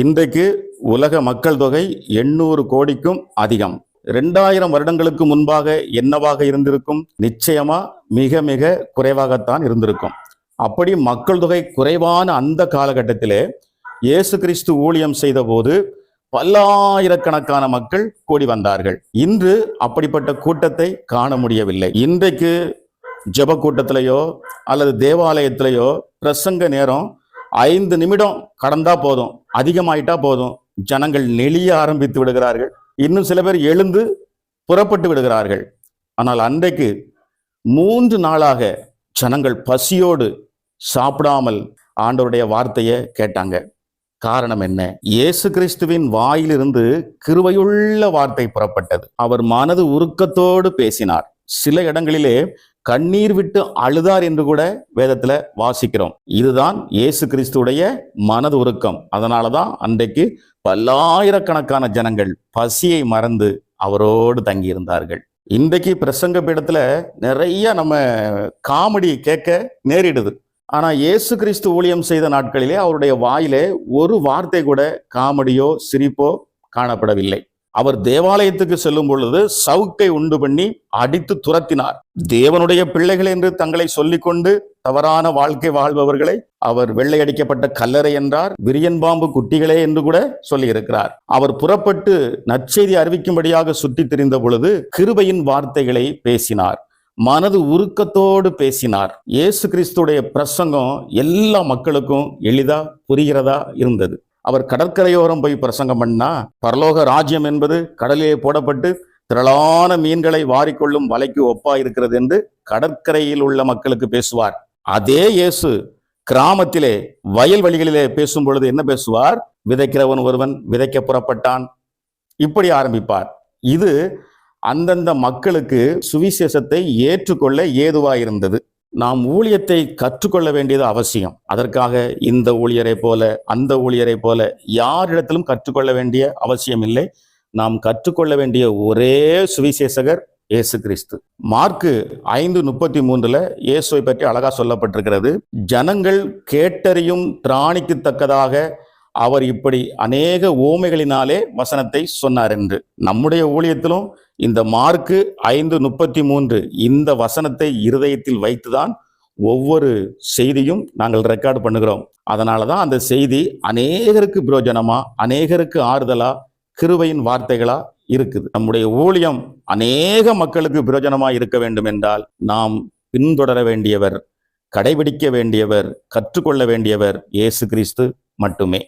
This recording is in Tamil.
இன்றைக்கு உலக மக்கள் தொகை எண்ணூறு கோடிக்கும் அதிகம். ரெண்டாயிரம் வருடங்களுக்கு முன்பாக என்னவாக இருந்திருக்கும்? நிச்சயமா மிக மிக குறைவாகத்தான் இருந்திருக்கும். அப்படி மக்கள் தொகை குறைவான அந்த காலகட்டத்திலே இயேசு கிறிஸ்து ஊழியம் செய்த போது பல்லாயிரக்கணக்கான மக்கள் கூடி வந்தார்கள். இன்று அப்படிப்பட்ட கூட்டத்தை காண முடியவில்லை. இன்றைக்கு ஜெப கூட்டத்திலேயோ அல்லது தேவாலயத்திலேயோ பிரசங்க நேரம் ஐந்து நிமிடம் கடந்தா போதும் அதிகமாயிட்டா போதும். ஜனங்கள் நெளிய ஆரம்பித்து விடுகிறார்கள். இன்னும் சில பேர் எழுந்து புறப்பட்டு விடுகிறார்கள். ஆனால் அன்றைக்கு மூன்று நாளாக ஜனங்கள் பசியோடு சாப்பிடாமல் ஆண்டவருடைய வார்த்தையை கேட்டாங்க. காரணம் என்ன? இயேசு கிறிஸ்துவின் வாயிலிருந்து கிருவையுள்ள வார்த்தை புறப்பட்டது. அவர் மனது உருக்கத்தோடு பேசினார். சில இடங்களிலே கண்ணீர் விட்டு அழுதார் என்று கூட வேதத்துல வாசிக்கிறோம். இதுதான் இயேசு கிறிஸ்துடைய மனது உருக்கம். அதனாலதான் அன்றைக்கு பல்லாயிரக்கணக்கான ஜனங்கள் பசியை மறந்து அவரோடு தங்கியிருந்தார்கள். இன்றைக்கு பிரசங்க பீடத்துல நிறைய நம்ம காமெடி கேட்க நேரிடுது. ஆனா இயேசு கிறிஸ்து ஊழியம் செய்த நாட்களிலே அவருடைய வாயிலே ஒரு வார்த்தை கூட காமெடியோ சிரிப்போ காணப்படவில்லை. அவர் தேவாலயத்துக்கு செல்லும் பொழுது சவுக்கை உண்டு பண்ணி அடித்து துரத்தினார். தேவனுடைய பிள்ளைகள் என்று தங்களை சொல்லிக்கொண்டு தவறான வாழ்க்கை வாழ்பவர்களை அவர் வெள்ளையடிக்கப்பட்ட கல்லறை என்றார் விரியன் பாம்பு குட்டிகளே என்று கூட சொல்லியிருக்கிறார். அவர் புறப்பட்டு நற்செய்தி அறிவிக்கும்படியாக சுற்றித் திரிந்த பொழுது கிருபையின் வார்த்தைகளை பேசினார். மனது உருக்கத்தோடு பேசினார். இயேசு கிறிஸ்துடைய பிரசங்கம் எல்லா மக்களுக்கும் எளிதா புரிகிறதா இருந்தது. அவர் கடற்கரையோரம் போய் பிரசங்கம் பண்ணா பரலோக ராஜ்யம் என்பது கடலிலே போடப்பட்டு திரளான மீன்களை வாரிக்கொள்ளும் வலைக்கு ஒப்பா இருக்கிறது என்று கடற்கரையில் உள்ள மக்களுக்கு பேசுவார். அதே இயேசு கிராமத்திலே வயல் வழிகளிலே பேசும் பொழுது என்ன பேசுவார்? விதைக்கிறவன் ஒருவன் விதைக்க புறப்பட்டான். இப்படி ஆரம்பிப்பார். இது அந்தந்த மக்களுக்கு சுவிசேஷத்தை ஏற்றுக்கொள்ள ஏதுவாயிருந்தது. நாம் ஊழியத்தை கற்றுக்கொள்ள வேண்டியது அவசியம். அதற்காக இந்த ஊழியரை போல அந்த ஊழியரை போல யாரிடத்திலும் கற்றுக்கொள்ள வேண்டிய அவசியம் இல்லை. நாம் கற்றுக்கொள்ள வேண்டிய ஒரே சுவிசேஷகர் இயேசு கிறிஸ்து. மார்க்கு ஐந்து முப்பத்தி மூன்றுல இயேசுவை பற்றி அழகா சொல்லப்பட்டிருக்கிறது. ஜனங்கள் கேட்டறியும் திராணிக்கு தக்கதாக அவர் இப்படி அநேக ஓமைகளினாலே வசனத்தை சொன்னார் என்று. நம்முடைய ஊழியத்திலும் இந்த மார்க்கு ஐந்து முப்பத்தி மூன்று இந்த வசனத்தை இருதயத்தில் வைத்துதான் ஒவ்வொரு செய்தியும் நாங்கள் ரெக்கார்டு பண்ணுகிறோம். அதனால தான் அந்த செய்தி அநேகருக்கு பிரயோஜனமா அநேகருக்கு ஆறுதலா கிருவையின் வார்த்தைகளா இருக்குது. நம்முடைய ஊழியம் அநேக மக்களுக்கு பிரயோஜனமா இருக்க வேண்டும் என்றால் நாம் பின்தொடர வேண்டியவர் கடைபிடிக்க வேண்டியவர் கற்றுக்கொள்ள வேண்டியவர் இயேசு கிறிஸ்து மட்டுமே.